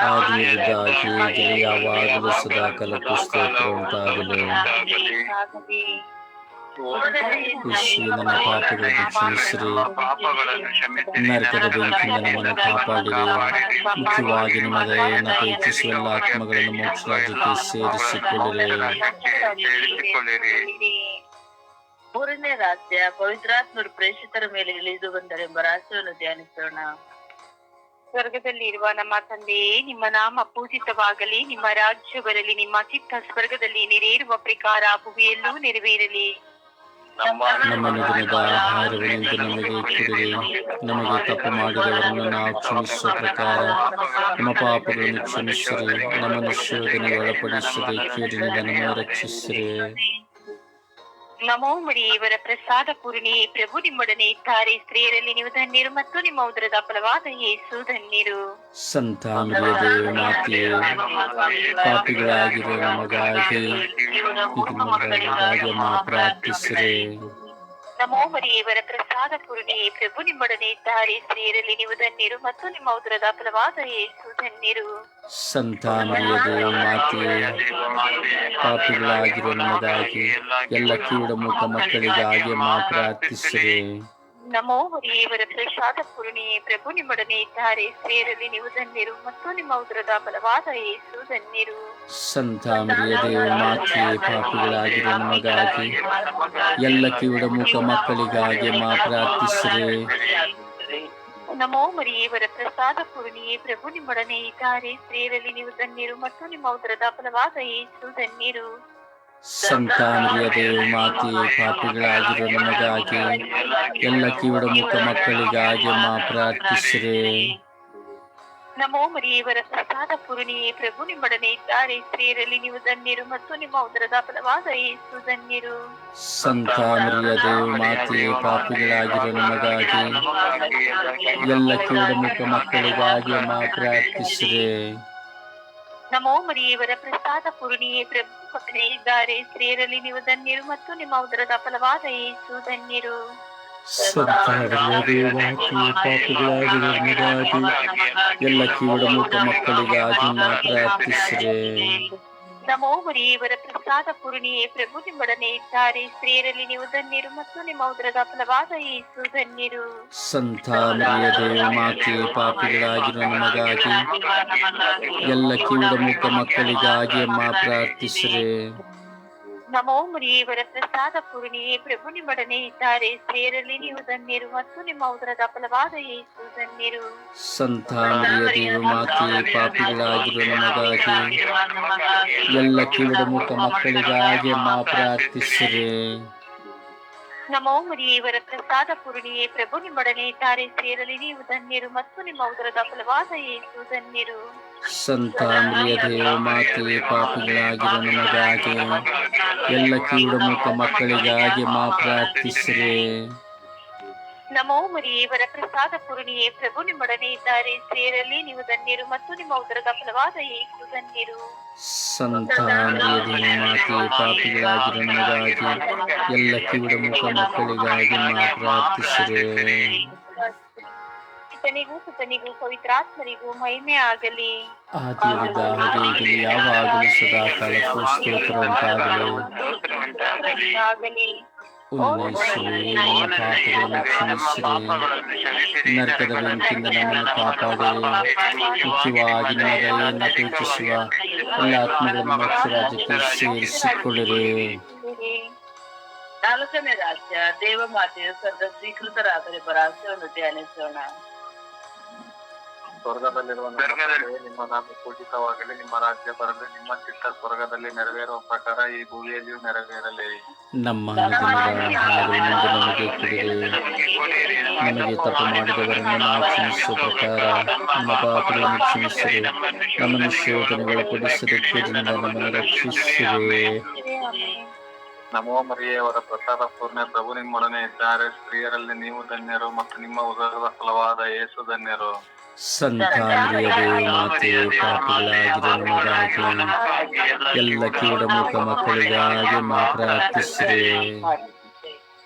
Speaker 3: ಆದಿಯಾಗಿ ಯಾವಾಗಲೂ ಸದಾಕಾಲಕ್ಕೂ ಸ್ತೋತ್ರ ಉಂಟಾಗಲಿ ಯೇಸುವೆ ನನ್ನ ಪಾಪಗಳನ್ನು ಕ್ಷಮಿಸಿರಿ. ನರಕದ ಬೆಂಕಿಯಿಂದ ನಮ್ಮನ್ನು ಕಾಪಾಡಿರಿ. ಮುಖ್ಯವಾಗಿ ನಿಮ್ಮ ದಯೆಯನ್ನು ಅಪೇಕ್ಷಿಸುವ ಎಲ್ಲ ಆತ್ಮಗಳನ್ನು ಮೋಕ್ಷ ಜೊತೆ ಸೇರಿಸಿಕೊಳ್ಳಿರಿ.
Speaker 5: ಮೂರನೇ ರಾಜ್ಯ ಪವಿತ್ರಾತ್ಮರು ಪ್ರೇಷಿತರ ಮೇಲೆ ಇಳಿದು ಬಂದರೆಂಬ ರಾಜ್ಯವನ್ನು ಧ್ಯಾನಿಸೋಣ.
Speaker 6: ಸ್ವರ್ಗದಲ್ಲಿ ಇರುವ ನಮ್ಮ ತಂದೆಯೇ ನಿಮ್ಮ ನಾಮ ಪೂಜಿತವಾಗಲಿ. ನಿಮ್ಮ ರಾಜ್ಯ ಬರಲಿ ನಿಮ್ಮ ಚಿತ್ತ ಸ್ವರ್ಗದಲ್ಲಿ ನೆರೆಯಿರುವ ಪ್ರಕಾರ ಭುವಿಯಲ್ಲೂ ನೆರವೇರಲಿ.
Speaker 3: ನಮ್ಮ ನಿಧನದ ಆಹಾರಗಳಿಂದ ನಮಗೆ ಕೊಡಿರಿ ನಮಗೆ ತಪ್ಪು ಮಾಡಿದವರನ್ನು ನಾವು ಕ್ಷಮಿಸುವ ಪ್ರಕಾರ ನಮ್ಮ ಪಾಪಗಳನ್ನು ಕ್ಷಮಿಸಿರಿ, ನಮ್ಮನ್ನು ಶೋಧನೆಗೆ ಒಳಪಡಿಸದೆ ಕೀಡಿನಿಂದ ನಮ್ಮನ್ನು ರಕ್ಷಿಸಿರಿ.
Speaker 6: ನಮೋ ಇವರ ಪ್ರಸಾದ ಪೂರ್ಣಿ ಪ್ರಭು ನಿಮ್ಮೊಡನೆ ಇದ್ದಾರೆ. ಸ್ತ್ರೀಯರಲ್ಲಿ ನೀವು ಧನ್ಯರು ಮತ್ತು ನಿಮ್ಮ ಉದರದ ಫಲವಾದ ಯೇಸು ಧನ್ಯರು.
Speaker 3: ಮಾತೆ ಪಾಪಿಗಳಾಗಿರುವ ನಮಗಾಗಿ ಇದು ನಮಗಾಗಿ ಮಾ ಪ್ರಾರ್ಥಿಸಿರಿ.
Speaker 6: ನಮೋ ಮರಿಯವರ ಪ್ರಸಾದ ಪೂರ್ಣಿ ಪ್ರಭು ನಿಮ್ಮೊಡನೆ ಇದ್ದಾರೆ ಸ್ತ್ರೀಯರಲ್ಲಿ ನೀವು ಧನ್ಯರು ಮತ್ತು ನಿಮ್ಮ ಉದರದ ಫಲವಾದ ಯೇಸು ಧನ್ಯರು.
Speaker 3: ಸಂತಾನದ ಮಾತೆಯೇ, ಪಾಪಿಗಳಾಗಿರುವ ನಮಗಾಗಿ ಎಲ್ಲ ಕೀಡ ಮುಖ ಮಕ್ಕಳಿಗಾಗಿ ಮಾ
Speaker 6: ನಮೋ ದೇವರ ಪ್ರಸಾದ ಪೂರ್ಣಿಯೇ ಪ್ರಭು ನಿಮ್ಮೊಡನೆ ಇದ್ದಾರೆ ಸೇರಲಿ ನೀವು ಧನ್ಯರು ಮತ್ತು ನಿಮ್ಮ ಉದರದ ಬಲವಾದ ಯೇಸು ಧನ್ಯರು.
Speaker 3: ಸಂತಾನದ ಮಾತೆಯೇ ಪಾಪಿಗಳಾಗಿರುವ ನಮಗಾಗಿ ಎಲ್ಲ ಕಿವುಡ ಮುಖ ಮಕ್ಕಳಿಗಾಗಿ ಮಾ ಪ್ರಾರ್ಥಿಸಿರಿ.
Speaker 6: ನಮೋ ಮರಿಯೇವರ ಪ್ರಸಾದ ಪೂರ್ಣಿಯೇ ಪ್ರಭು ನಿಮ್ಮೊಡನೆ ಇದ್ದಾರೆ ಸ್ತ್ರೀಯರಲ್ಲಿ ನೀವು ಧನ್ಯರು ಮತ್ತು ನಿಮ್ಮ ಉದರದ ಫಲವಾದ ಏಸು ಧನ್ಯರು.
Speaker 3: ಸಂತಾನದ ಮಾತೆಯೇ ಪಾಪಿಗಳಾಗಿರೋ ನಮಗಾಗಿ ಎಲ್ಲ ಕಿವಿಡ ಮುಖ ಮಕ್ಕಳಿಗಾಗಿ ಮಾ ಪ್ರಾರ್ಥಿಸ್ರೆ.
Speaker 6: ನಮೋ ಮರಿಯವರ ಪ್ರಸಾದ ಪೂರ್ಣಿಯೇ ಪ್ರಭು ನಿಮ್ಮೊಡನೆ ಇದ್ದಾರೆ. ಸ್ತ್ರೀಯರಲ್ಲಿ ನೀವು ಧನ್ಯರು ಮತ್ತು ನಿಮ್ಮ ಉದರದ ಫಲವಾದ ಯೇಸು ಧನ್ಯರು.
Speaker 3: ದೇವ ಮಾತೆಯೇ ಪಾಪಿಗಳಾಗಿರೋ ನಮಗಾಗಿ ಎಲ್ಲ ಕಿವಿಡ ಮುಖ ಮಕ್ಕಳಿಗಾಗಿ ಮಾ ಪ್ರಾರ್ಥಿಸಿರಿ.
Speaker 6: ನಮೋ ಮರಿಯವರ ಪ್ರಸಾದ ಪೂರ್ಣಿಯೇ ಪ್ರಭು ಇದ್ದಾರೆ. ಸ್ತ್ರೀಯರಲ್ಲಿ ನೀವು ಧನ್ಯರು ಮತ್ತು ನಿಮ್ಮ ಉದರದ ಫಲವಾದ ಯೇಸು ಧನ್ಯರು.
Speaker 3: ಎಲ್ಲ ಕಿವುಡ ಮುಖ ಮಕ್ಕಳಿಗಾಗಿ ಮಾ ಪ್ರಾರ್ಥಿಸಿರಿ
Speaker 6: ಗುರಿ, ಇವರ ಪ್ರಸಾದ ಪೂರ್ಣಿಯೇ, ಪ್ರಭು ನಿಮ್ಮೊಡನೆ ಇದ್ದಾರೆ. ಸ್ತ್ರೀಯರಲ್ಲಿ ನೀವು ಧನ್ಯರು ಮತ್ತು ನಿಮ್ಮ ಉದರದ ಫಲವಾದ ಯೇಸು ಧನ್ಯರು.
Speaker 3: ದೇವ ಮಾತೆಯೇ ಪಾಪಿಗಳಾಗಿರುವ ನಮಗಾಗಿ ಎಲ್ಲ ಕಿವಿಡ ಮುಖ ಮಕ್ಕಳಿಗಾಗಿ ಮಾ ಪ್ರಾರ್ಥಿಸಿರಿ.
Speaker 6: ನಮೋ ಮುರಿಯವರ ಪ್ರಸಾದ ಪೂರ್ಣಿಯೇ ಪ್ರಭು ನಿಮ್ಮೊಡನೆ ಇದ್ದಾರೆ. ಸೇರಲಿ ನೀವು ಧನ್ಯರು ಮತ್ತು ನಿಮ್ಮ ಉದರದ ಫಲವಾದ ಯೇಸು ಧನ್ಯರು.
Speaker 3: ಸಂತ ದೇವ ಮಾತೆಯೇ ಪಾಪಿಗಳಾಗಿರುವ ನಮಗಾಗಿ ಎಲ್ಲ ಕಿವಿಡ ಮುಖ ಮಕ್ಕಳಿಗಾಗಿ ಮಾ ಪ್ರಾರ್ಥಿಸಿರೆ.
Speaker 6: ನಮೋ ಮುರಿಯವರ ಪ್ರಸಾದ ಪೂರ್ಣಿಯೇ, ಪ್ರಭು ನಿಮ್ಮೊಡನೆ ತಾರೆ ಸೇರಲಿ ನೀವು ಧನ್ಯರು ಮತ್ತು ನಿಮ್ಮ ಉದರದ ಫಲವಾದ ಏಸು ಧನ್ಯರು.
Speaker 3: ಸಂತ ದೇವ ಮಾತೆ ಪಾಪಿಗಳಾಗಿರುವ ನಮಗಾಗಿ, ಎಲ್ಲ ಕಿವಿಡ ಮುಖ ಮಕ್ಕಳಿಗಾಗಿ ಮಾ ಪ್ರಾರ್ಥಿಸಿರೆ.
Speaker 6: ನಮೋ ಮುರಿಯೇವರ ಪ್ರಸಾದ ಪೂರ್ಣಿಯೇ ಪ್ರಭು ನಿಮ್ಮೊಡನೆ ಇದ್ದಾರೆ. ಸೇರಲ್ಲಿ ನೀವು ಧನ್ಯರು ಮತ್ತು ನಿಮ್ಮ ಉದರದ ಫಲವಾದ ಏಕು ಧನ್ಯರು.
Speaker 3: ಮಾತೆ ನಮಗಾಗಿ ಎಲ್ಲ ಕಿವಿಡ ಮುಖ ಮಕ್ಕಳಿಗಾಗಿ ಪ್ರಾರ್ಥಿಸಿರೆ.
Speaker 6: ಸುತನಿಗೂ ಪವಿತ್ರಾತ್ಮರಿಗೂ ಮಹಿಮೆ ಆಗಲಿ.
Speaker 3: ಹಾಗೆ ಯಾವಾಗಲೂ ಸದಾ ಕಾಲಕ್ಕೂ ಸ್ತೋತ್ರ ಉಂಟಾಗಲಿ
Speaker 6: ಆಗಲಿ
Speaker 3: ಉನ್ನಯಿಸುವೆ ನಮ್ಮ ಪಾಪಗಳನ್ನು ಕ್ಷಮಿಸಿರಿ ನರಕದ ಬೆಂಕಿಯಿಂದ ನಮ್ಮನ್ನು ಕಾಪಾಡಿರಿ ಮುಖ್ಯವಾಗಿ ನಿಮ್ಮ ದಯೆಯನ್ನು ಅಪೇಕ್ಷಿಸುವ ಎಲ್ಲ ಆತ್ಮಗಳನ್ನು ಮೋಕ್ಷ ರಾಜ್ಯಕ್ಕೆ ಸೇರಿಸಿಕೊಳ್ಳಿರಿ
Speaker 2: ನಾಲ್ಕನೇ ರಾಜ್ಯ ದೇವ ಮಾತೆಯ ಸ್ವರ್ಗ ಸ್ವೀಕೃತರಾದರೆ ಭರವಸೆಯನ್ನು ಧ್ಯಾನಿಸೋಣ
Speaker 7: ಸ್ವರ್ಗದಲ್ಲಿರುವ ನಮ್ಮ ನಿಮ್ಮ ನಾಮ ಪೂಜಿತವಾಗಲಿ ನಿಮ್ಮ ರಾಜ್ಯ ಬರಲಿ ನಿಮ್ಮ ಚಿತ್ತ ಸ್ವರ್ಗದಲ್ಲಿ ನೆರವೇರುವ ಪ್ರಕಾರ ಈ ಭೂಮಿಯಲ್ಲಿಯೂ ನೆರವೇರಲಿ.
Speaker 3: ನಮ್ಮ ನಮಗೆ ತಪ್ಪು ಮಾಡಿದವರನ್ನು ನಾವು ಕ್ಷಮಿಸುವ ಪ್ರಕಾರ ನಮ್ಮ ಪಾಪಗಳನ್ನು ಕ್ಷಮಿಸಿರಿ ನಮ್ಮನ್ನು ಶೋಧನೆಗಳು ಕೊಡಿಸಿದಕ್ಕೆ ಕೇಡಿನಿಂದ ನಮ್ಮನ್ನು ರಕ್ಷಿಸಿರಿ.
Speaker 7: ನಮೋ ಮರಿಯವರ ಪ್ರಸಾದ ಪೂರ್ಣ ಪ್ರಭು ನಿಮ್ಮೊಡನೆ ಇದ್ದಾರೆ. ಸ್ತ್ರೀಯರಲ್ಲಿ ನೀವು ಧನ್ಯರು ಮತ್ತು ನಿಮ್ಮ ಉದರದ ಫಲವಾದ ಯೇಸು ಧನ್ಯರು.
Speaker 3: ಸಂತಾನರಿಯ ದೇವ ಮಾತೆಯೇ ಪಾಪಿಗಳಾಗಿರುವ ನಮಗಾಗಿ ಎಲ್ಲ ಕೀಡ ಮುಖ ಮಕ್ಕಳಿಗಾಗಿ ಮಾ ಪ್ರಾರ್ಥಿಸಿದೆ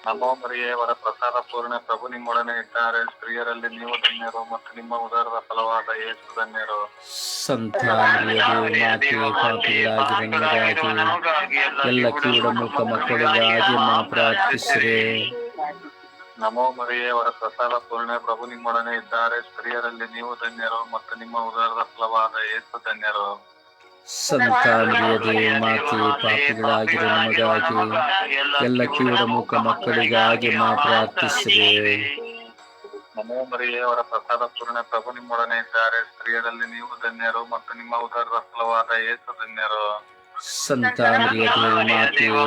Speaker 7: ನಮೋ ಮರಿಯೇ ವರ ಪ್ರಸಾದ ಪೂರ್ಣ ಪ್ರಭು ನಿಮ್ಮೊಡನೆ ಇದ್ದಾರೆ. ಸ್ತ್ರೀಯರಲ್ಲಿ ನೀವು ಧನ್ಯರು ಮತ್ತು ನಿಮ್ಮ ಉದರದ ಫಲವಾದ ಯೇಸು ಧನ್ಯರು.
Speaker 3: ಎಲ್ಲ ಕೀಡ ಮುಖ ಮಕ್ಕಳಿಗಾಗಿ ಮಾ ಪ್ರಾರ್ಥಿಸಿರಿ.
Speaker 7: ನಮೋ ಮರಿಯೇ ಅವರ ಪ್ರಸಾದ ಪೂರ್ಣ ಪ್ರಭು ನಿಮ್ಮೊಡನೆ ಇದ್ದಾರೆ. ಸ್ತ್ರೀಯರಲ್ಲಿ ನೀವು ಧನ್ಯರು ಮತ್ತು ನಿಮ್ಮ ಉದರದ ಫಲವಾದ ಏಸು ಧನ್ಯರು.
Speaker 3: ಸಂತ ದೇವ ಮಾತೆಯೇ ಪಾಪಿಗಳಾಗಿರುವ ನಮಗಾಗಿ ಎಲ್ಲ ಕಿವಿಡ ಮೂಕ ಮಕ್ಕಳಿಗಾಗಿ ಮಾ ಪ್ರಾರ್ಥಿಸಿರಿ.
Speaker 7: ನಮೋ ಮರಿಯೇ ಅವರ ಪ್ರಸಾದ ಪೂರ್ಣ ಪ್ರಭು ನಿಮ್ಮೊಡನೆ ಇದ್ದಾರೆ. ಸ್ತ್ರೀಯರಲ್ಲಿ ನೀವು ಧನ್ಯರು ಮತ್ತು ನಿಮ್ಮ ಉದರದ ಫಲವಾದ ಏಸು ಧನ್ಯರು.
Speaker 3: ಸಂತಾನರಿಯ ಮಾತೆಯು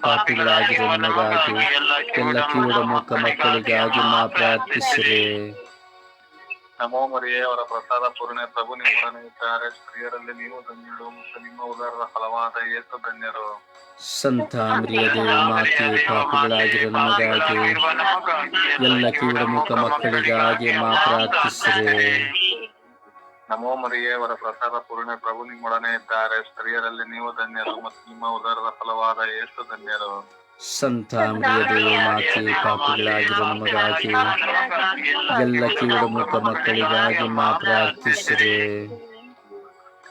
Speaker 3: ಪಾಪಿಗಳಾಗಿರುವ ನನಗಾಗಿ ಎಲ್ಲ ಕಿವುಡ ಮುಖ ಮಕ್ಕಳಿಗಾಗಿ ಮಾ ಪ್ರಾರ್ಥಿಸಿರಿ.
Speaker 7: ನಮೋ ಮರಿಯೇ ಅವರ ಪ್ರಸಾದ ಪೂರ್ಣ ಪ್ರಭು ನಿಮ್ಮೊಡನೆ ಇದ್ದಾರೆ. ಸ್ತ್ರೀಯರಲ್ಲಿ ನೀವು ಧನ್ಯರು ಮತ್ತು ನಿಮ್ಮ ಉದರದ ಫಲವಾದ ಏಸು ಧನ್ಯರು.
Speaker 3: ಸಂತಾನರಿಯ ದೇವ ಮಾತೆಯೇ ಪಾಪಿಗಳಾಗಿರುವ ನಮಗಾಗಿ ಎಲ್ಲ ಕಿವುಡ ಮುಖ ಮಕ್ಕಳಿಗಾಗಿ ಮಾ ಪ್ರಾರ್ಥಿಸಿರಿ.
Speaker 7: ನಮೋ ಮರಿಯೇ ಅವರ ಪ್ರಸಾದ ಪೂರ್ಣ ಪ್ರಭು ನಿಮ್ಮೊಡನೆ ಇದ್ದಾರೆ. ಸ್ತ್ರೀಯರಲ್ಲಿ ನೀವು ಧನ್ಯರು ಮತ್ತು ನಿಮ್ಮ ಉದರದ ಫಲವಾದ ಎಷ್ಟು ಧನ್ಯರು.
Speaker 3: ಸಂತ ದೇವ ಮಾತೆಯೇ ಪಾಪಿಗಳಾಗಿರುವ ನಮಗಾಗಿ ಎಲ್ಲ ಕೀಡ ಮುಖ ಮಕ್ಕಳಿಗಾಗಿ ಮಾ ಪ್ರಾರ್ಥಿಸಿರಿ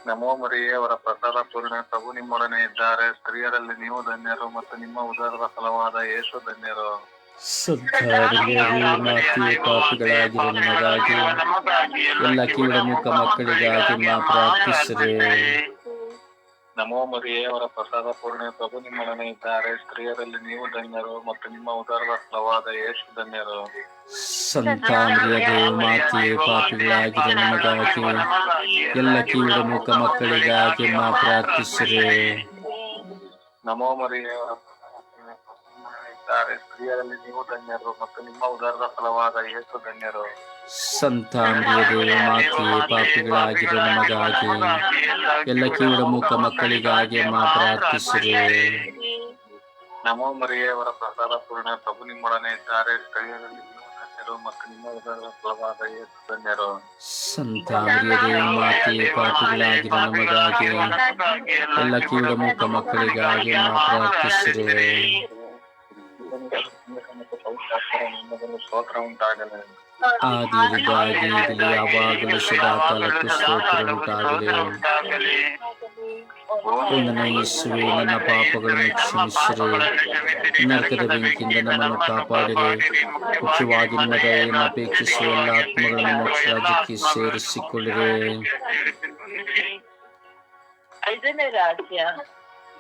Speaker 7: ನಮೋ ಮರಿಯೇ ಅವರ ಪ್ರಸಾದ ಪೂರ್ಣ ಪ್ರಭು ನಿಮ್ಮೊಡನೆ ಇದ್ದಾರೆ. ಸ್ತ್ರೀಯರಲ್ಲಿ ನೀವು ಧನ್ಯರು ಮತ್ತು ನಿಮ್ಮ ಉದರದ ಫಲವಾದ ಯೇಸು ಧನ್ಯರು.
Speaker 3: ದೇವ ಮಾತೆಯೇ ಪಾಪಿಗಳಾಗಿರುವ ನಮಗಾಗಿ ಎಲ್ಲ ಕೀಡ ಮುಖ ಮಕ್ಕಳಿಗಾಗಿ ಮಾ ಪ್ರಾರ್ಥಿಸಿರಿ
Speaker 7: ನಮೋ ಮರಿಯೇ ಅವರ ಪ್ರಸಾದ ಪೂರ್ಣ ಪ್ರಭು ನಿಮ್ಮೊಡನೆ ಇದ್ದಾರೆ. ಸ್ತ್ರೀಯರಲ್ಲಿ ನೀವು ಧನ್ಯರು ಮತ್ತು ನಿಮ್ಮ ಉದಾರದ ಫಲವಾದ ಯೇಸು ಧನ್ಯರು.
Speaker 3: ಸಂತಾಂದ್ರಿಯ ಮಾತೆಯೇ ಪಾಪಿಗಳಾಗಿರುವ ನಮಗಾಗಿ ಎಲ್ಲ ಕೀಡ ಮುಖ ಮಕ್ಕಳಿಗಾಗಿ ಮಾ ಪ್ರಾರ್ಥಿಸಿರಿ
Speaker 7: ನಮೋ ಮರಿಯೇ ಅವರ ಇದ್ದಾರೆ. ಸ್ತ್ರೀಯರಲ್ಲಿ ನೀವು ಧನ್ಯರು ಮತ್ತು ನಿಮ್ಮ ಉದರದ ಫಲವಾದ ಯೇಸು ಧನ್ಯರು.
Speaker 3: ಸಂತ ದೇವ ಮಾತೆಯೇ ಪಾಪಿಗಳಾಗಿರುವ ನಮಗಾಗಿ ಎಲ್ಲ ಕೀಡ ಮೂಕ ಮಕ್ಕಳಿಗಾಗಿ ಮಾತ್ರ ಪ್ರಾರ್ಥಿಸಿರಿ.
Speaker 7: ನಮೋ ಮರಿಯೇ ಅವರ ಪ್ರಸಾದ ಪೂರ್ಣ ಪ್ರಭು ನಿಮ್ಮೊಡನೆ ಇದ್ದಾರೆ. ಸ್ತ್ರೀಯರಲ್ಲಿ ಮತ್ತು ನಿಮ್ಮ ಉದರದ ಫಲವಾದ ಯೇಸು ಧನ್ಯರು.
Speaker 3: ಸಂತ ದೇವ ಮಾತೆಯೇ ಪಾಪಿಗಳಾಗಿರುವ ನಮಗಾಗಿ ಎಲ್ಲ ಕೀಡ ಮೂಕ ಮಕ್ಕಳಿಗಾಗಿ ಮಾತ್ರ ಪ್ರಾರ್ಥಿಸಿರಿ.
Speaker 7: ಸ್ತೋತ್ರ ಉಂಟಾಗಲಿ.
Speaker 3: ಆದಿಯಲ್ಲಿದ್ದಾಗಿ ಈಗಲೂ ಯಾವಾಗಲೂ ಸದಾ ಕಾಲಕ್ಕೂ ಸ್ತೋತ್ರ ಉಂಟಾಗಲಿ ನನ್ನ ಯೇಸುವೆ ನನ್ನ ಪಾಪಗಳನ್ನು ಕ್ಷಮಿಸಿರಿ ನರಕದ ಬೆಂಕಿಯಿಂದ ನಮ್ಮನ್ನು ಕಾಪಾಡಿರಿ ಮುಖ್ಯವಾಗಿ ನಿಮ್ಮ ಅಪೇಕ್ಷಿಸುವ ಎಲ್ಲ ಆತ್ಮಗಳನ್ನು ಮೋಕ್ಷ ರಾಜ್ಯಕ್ಕೆ ಸೇರಿಸಿಕೊಳ್ಳಿರಿ
Speaker 2: ಐದನೇ ರಾಜ್ಯ.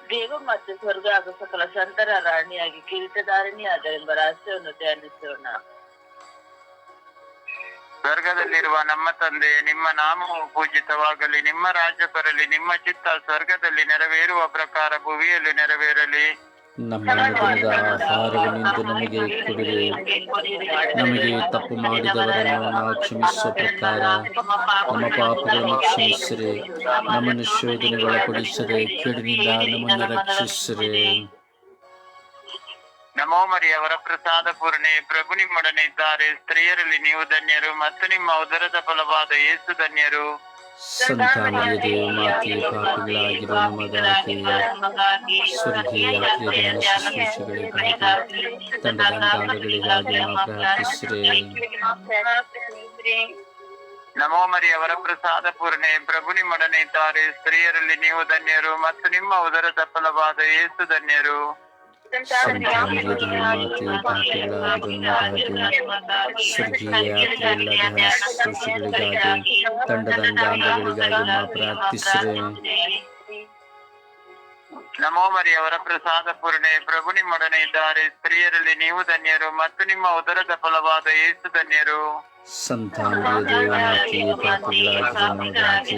Speaker 2: ದೇವ ಮತ್ತು ಸ್ವರ್ಗ ಹಾಗೂ ಸಕಲ ಸಂತರ ರಾಣಿಯಾಗಿ ಕಿರೀಟಧಾರಿಣಿಯಾದರೆಂಬ ರಹಸ್ಯವನ್ನು ಧ್ಯಾನಿಸೋಣ.
Speaker 3: ಸ್ವರ್ಗದಲ್ಲಿರುವ ನಮ್ಮ ತಂದೆ ನಿಮ್ಮ ನಾಮವು ಪೂಜಿತವಾಗಲಿ, ನಿಮ್ಮ ರಾಜ್ಯ ಬರಲಿ, ನಿಮ್ಮ ಚಿತ್ತ ಸ್ವರ್ಗದಲ್ಲಿ ನೆರವೇರುವ ಪ್ರಕಾರ ಭುವಿಯಲ್ಲಿ ನೆರವೇರಲಿ.
Speaker 1: ನಮ್ಮ ದಿನದ ಆಹಾರವನ್ನಿಂದು ನಮಗೆ ಕೊಡಿರಿ ನಮಗೆ ತಪ್ಪು ಮಾಡಿದವರನ್ನು ನಾವು ಕ್ಷಮಿಸುವ ಪ್ರಕಾರ ನಮ್ಮ ಪಾಪಗಳನ್ನು ಕ್ಷಮಿಸಿರಿ, ನಮ್ಮನ್ನು ಶೋಧನೆಗೊಳಪಡಿಸದೆ ಕೆಡಿನಿಂದ ನಮ್ಮನ್ನು ರಕ್ಷಿಸಿರಿ.
Speaker 3: ನಮೋ ಮರಿಯವರ ಪ್ರಸಾದ ಪೂರ್ಣೆ, ಪ್ರಭು ನಿಮ್ಮೊಡನೆ ಇದ್ದಾರೆ. ಸ್ತ್ರೀಯರಲ್ಲಿ ನೀವು ಧನ್ಯರು ಮತ್ತು ನಿಮ್ಮ ಉದರದ ಫಲವಾದ ಏಸು ಧನ್ಯರು.
Speaker 1: ಸಂತಾನದ ಮಾತೆ ಪಾಪಿಗಳಾಗಿರೋ ನಮಗಾಗಿ ಸ್ವರ್ಗೀಯ ಧ್ಯಾನ ಶುಶ್ರೂಷೆಗಳಿಗಾಗಿ ತಂಡದ ಅಂಗಾಂಗಗಳಿಗಾಗಿ ನಾವು ಪ್ರಾರ್ಥಿಸಿರಿ.
Speaker 3: ನಮೋ ಮರಿಯವರ ಪ್ರಸಾದ ಪೂರ್ಣೆ. ಪ್ರಭು ನಿಮ್ಮೊಡನೆ ಇದ್ದಾರೆ. ಸ್ತ್ರೀಯರಲ್ಲಿ ನೀವು ಧನ್ಯರು ಮತ್ತು ನಿಮ್ಮ ಉದರದ ಫಲವಾದ ಯೇಸು ಧನ್ಯರು.
Speaker 1: ಶುಶ್ರೂಷೆಗಳಿಗಾಗಿ ತಂಡದ ಅಂಗಾಂಗಗಳಿಗಾಗಿ ನಾವು ಪ್ರಾರ್ಥಿಸಿರಿ
Speaker 3: ನಮೋ ಮರಿಯವರ ಪ್ರಸಾದ ಪೂರ್ಣೆ ಪ್ರಭು ನಿಮ್ಮೊಡನೆ ಇದ್ದಾರೆ ಸ್ತ್ರೀಯರಲ್ಲಿ ನೀವು ಧನ್ಯರು ಮತ್ತು ನಿಮ್ಮ ಉದರದ ಫಲವಾದ ಯೇಸು ಧನ್ಯರು
Speaker 1: ಸಂತಾನದ ದೇವ ಮಾತೆ ಪಾಪಿಗಳಾಗಿರೋ ನಮಗಾಗಿ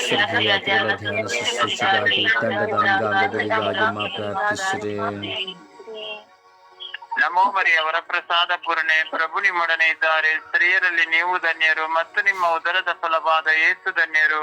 Speaker 1: ಸ್ವರ್ಗೀಯ ಎಲ್ಲ ಧ್ಯಾನ ಶುಶ್ರೂಷೆಗಾಗಿ ತಂಡದ ಅಂಗಾಂಗಗಳಿಗಾಗಿ ನಾವು ಪ್ರಾರ್ಥಿಸಿರಿ
Speaker 3: ನಮೋ ಮರಿಯವರ ಪ್ರಸಾದ ಪೂರ್ಣೆ ಪ್ರಭು ನಿಮ್ಮೊಡನೆ ಇದ್ದಾರೆ ಸ್ತ್ರೀಯರಲ್ಲಿ ನೀವು ಧನ್ಯರು ಮತ್ತು ನಿಮ್ಮ ಉದರದ ಫಲವಾದ ಯೇಸು ಧನ್ಯರು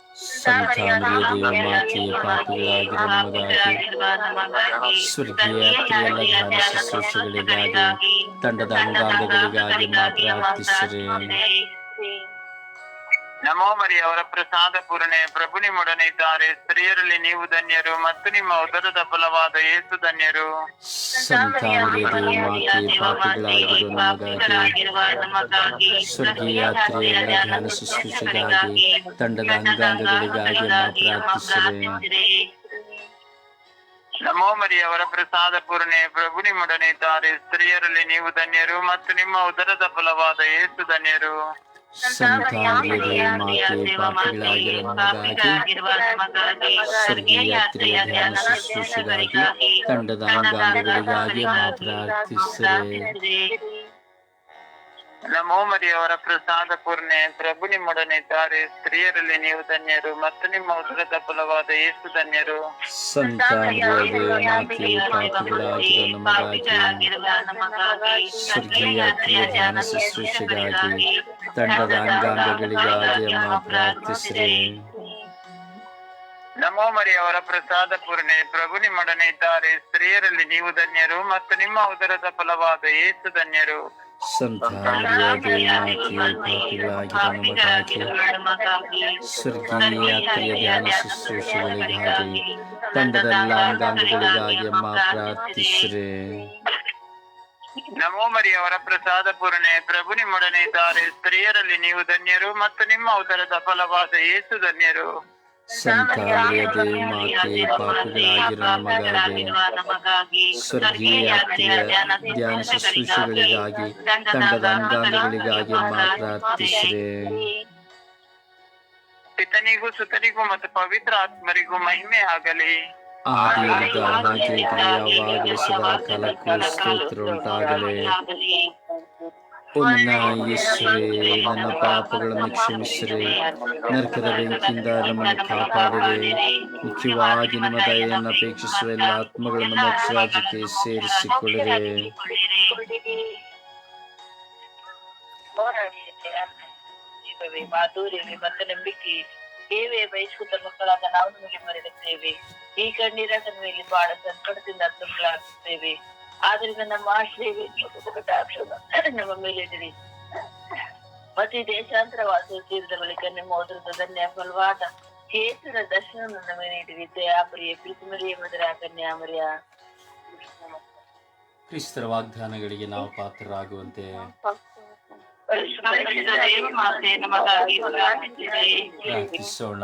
Speaker 1: ಸಂತಾನದ ದೇವ ಮಾತೆ ಪಾಪಿಗಳಾಗಿರೋ ನಮಗಾಗಿ ಸ್ವರ್ಗೀಯ ಎಲ್ಲ ಧ್ಯಾನ ಶುಶ್ರೂಷೆಗಳಿಗಾಗಿ
Speaker 3: ನಮೋ ಮರಿಯವರ ಪ್ರಸಾದ ಪೂರ್ಣೆ ಪ್ರಭು ನಿಮ್ಮೊಡನೆ ಇದ್ದಾರೆ. ಸ್ತ್ರೀಯರಲ್ಲಿ ನೀವು ಧನ್ಯರು ಮತ್ತು ನಿಮ್ಮ ಉದರದ ಫಲವಾದ ಏಸು ಧನ್ಯರು.
Speaker 1: ನಮೋ ಮರಿ ಅವರ ಪಾಪಿಗಳಾಗಿರೋ ನಮಗಾಗಿ ಸ್ವರ್ಗೀಯ ಎಲ್ಲ ಧ್ಯಾನ ಶುಶ್ರೂಷೆಗಾಗಿ ತಂಡದ ಅಂಗಾಂಗಗಳಿಗಾಗಿ ನಾವು
Speaker 3: ನಮೋ ಮರಿಯವರ ಪ್ರಸಾದ ಪೂರ್ಣೆ ಪ್ರಭು ನಿಮ್ಮೊಡನೆ ಇದ್ದಾರೆ. ಸ್ತ್ರೀಯರಲ್ಲಿ ನೀವು ಧನ್ಯರು ಮತ್ತು ನಿಮ್ಮ ಉದರದ ಫಲವಾದ ಏಸು ಧನ್ಯರು.
Speaker 1: ಸಂತಾನದ ದೇವ ಮಾತೆ ಪಾಪಿಗಳಾಗಿರೋ ನಮಗಾಗಿ ಸ್ವರ್ಗೀಯ ಧ್ಯಾನ ಶುಶ್ರೂಷೆಗಾಗಿ ತಂಡದ ಅಂಗಾಂಗಗಳಿಗಾಗಿ ನಾವು ಪ್ರಾರ್ಥಿಸಿರಿ
Speaker 3: ನಮೋ ಮರಿಯವರ ಪ್ರಸಾದ ಪೂರ್ಣೆ ಪ್ರಭು ನಿಮ್ಮೊಡನೆ ಇದ್ದಾರೆ. ಸ್ತ್ರೀಯರಲ್ಲಿ ನೀವು ಧನ್ಯರು ಮತ್ತು ನಿಮ್ಮ ಉದರದ ಫಲವಾದ ಯೇಸು ಧನ್ಯರು.
Speaker 1: ಶುಶ್ರೂಷೆಗಾಗಿ ತಂಡದ ಅಂಗಾಂಗಗಳಿಗಾಗಿ ನಾವು ಪ್ರಾರ್ಥಿಸಿರಿ
Speaker 3: ನಮೋ ಮರಿಯವರ ಪ್ರಸಾದ ಪೂರ್ಣೆ ಪ್ರಭು ನಿಮ್ಮೊಡನೆ ಇದ್ದಾರೆ. ಸ್ತ್ರೀಯರಲ್ಲಿ ನೀವು ಧನ್ಯರು ಮತ್ತು ನಿಮ್ಮ ಉದರದ ಫಲವಾದ ಯೇಸು ಧನ್ಯರು.
Speaker 1: ಸಂತಾನದ ದೇವ ಮಾತೆ ಪಾಪಿಗಳಾಗಿರೋ ನಮಗಾಗಿ ಸ್ವರ್ಗೀಯ ಧ್ಯಾನ ಶುಶ್ರೂಷೆಗಳಿಗಾಗಿ
Speaker 3: ಪ್ರಸಾದ ಪೂರ್ಣೆ ಪ್ರಭು ನಿಮ್ಮೊಡನೆ ಇದ್ದಾರೆ ಸ್ತ್ರೀಯರಲ್ಲಿ ನೀವು ಧನ್ಯರು ಮತ್ತು ನಿಮ್ಮ ಉದರದ ಫಲವಾದ ಯೇಸು ಧನ್ಯರು
Speaker 1: ಸಂತಾನದ ದೇವ ಮಾತೆ ಪಾಪಿಗಳಾಗಿರೋ ನಮಗಾಗಿ ಸ್ವರ್ಗೀಯ ಧ್ಯಾನ ಶುಶ್ರೂಷೆಗಳಿಗಾಗಿ ತಂಡದ ಅಂಗಾಂಗಗಳಿಗಾಗಿ ನಾವು ಪ್ರಾರ್ಥಿಸಿರಿ
Speaker 3: ಪಿತನಿಗೂ ಸುತನಿಗೂ ಮತ್ತು ಪವಿತ್ರ ಆತ್ಮರಿಗೂ ಮಹಿಮೆ ಆಗಲಿ
Speaker 1: ಆದಿಯಿಂದ ಹಾಗೆ ಯಾವಾಗಲೂ ಸದಾ ಕಾಲಕ್ಕೂ ಸ್ತೋತ್ರ ಉಂಟಾಗಲಿ ಓ ನನ್ನ ಯೇಸುವೆ ನನ್ನ ಪಾಪಗಳನ್ನು ಕ್ಷಮಿಸಿರಿ. ನರಕದ ಬೆಂಕಿಯಿಂದ ನಮ್ಮನ್ನು ಕಾಪಾಡಿರಿ. ಮುಖ್ಯವಾಗಿ ನಿಮ್ಮ ದಯೆಯನ್ನು ಅಪೇಕ್ಷಿಸುವ ಎಲ್ಲ ಆತ್ಮಗಳನ್ನು ಮೋಕ್ಷ ರಾಜ್ಯಕ್ಕೆ ಸೇರಿಸಿಕೊಳ್ಳಿರಿ.
Speaker 2: ಮಾಧುರ್ಯವೇ ಮತ್ತು ನಂಬಿಕೆ ದೇವೇ ಬಯಸುತ್ತ ಮಕ್ಕಳಾದ ನಾವು ನಿಮಗೆ ಮರಡುತ್ತೇವೆ ಈ ಕಣ್ಣೀರಾದ ಮೇಲೆ ಬಹಳ ಸಂಕಟದಿಂದ ತುಂಬಲಾಗುತ್ತೇವೆ ಆದ್ರಿಂದ ನಮ್ಮ ಆಶ್ರಯವೇ ನಮ್ಮ ಮೇಲೆ ಇದ್ರಿ ಮತ್ತೆ ದೇಶಾಂತರ ದೇಶಾಂತರ ವಾಸಿಸಿದ ಬಳಿಕ ನಿಮ್ಮ ಉದರದ ಧನ್ಯ ಫಲವಾದ ಕೇಸರ ದರ್ಶನವನ್ನು ನಮಗೆ ನೀಡಿರಿ. ದಯಾಪುರಿಯ ಪ್ರೀತಿಮರಿಯ ಮಧುರ ಕನ್ಯಾಮರಿಯ
Speaker 1: ಕ್ರಿಸ್ತರ ವಾಗ್ದಾನಗಳಿಗೆ ನಾವು ಪಾತ್ರರಾಗುವಂತೆ.
Speaker 4: ಮಾತೆ ನಮಗಾಗಿ ಪ್ರಾರ್ಥಿಸಿರಿ
Speaker 2: ಪ್ರಾರ್ಥಿಸೋಣ.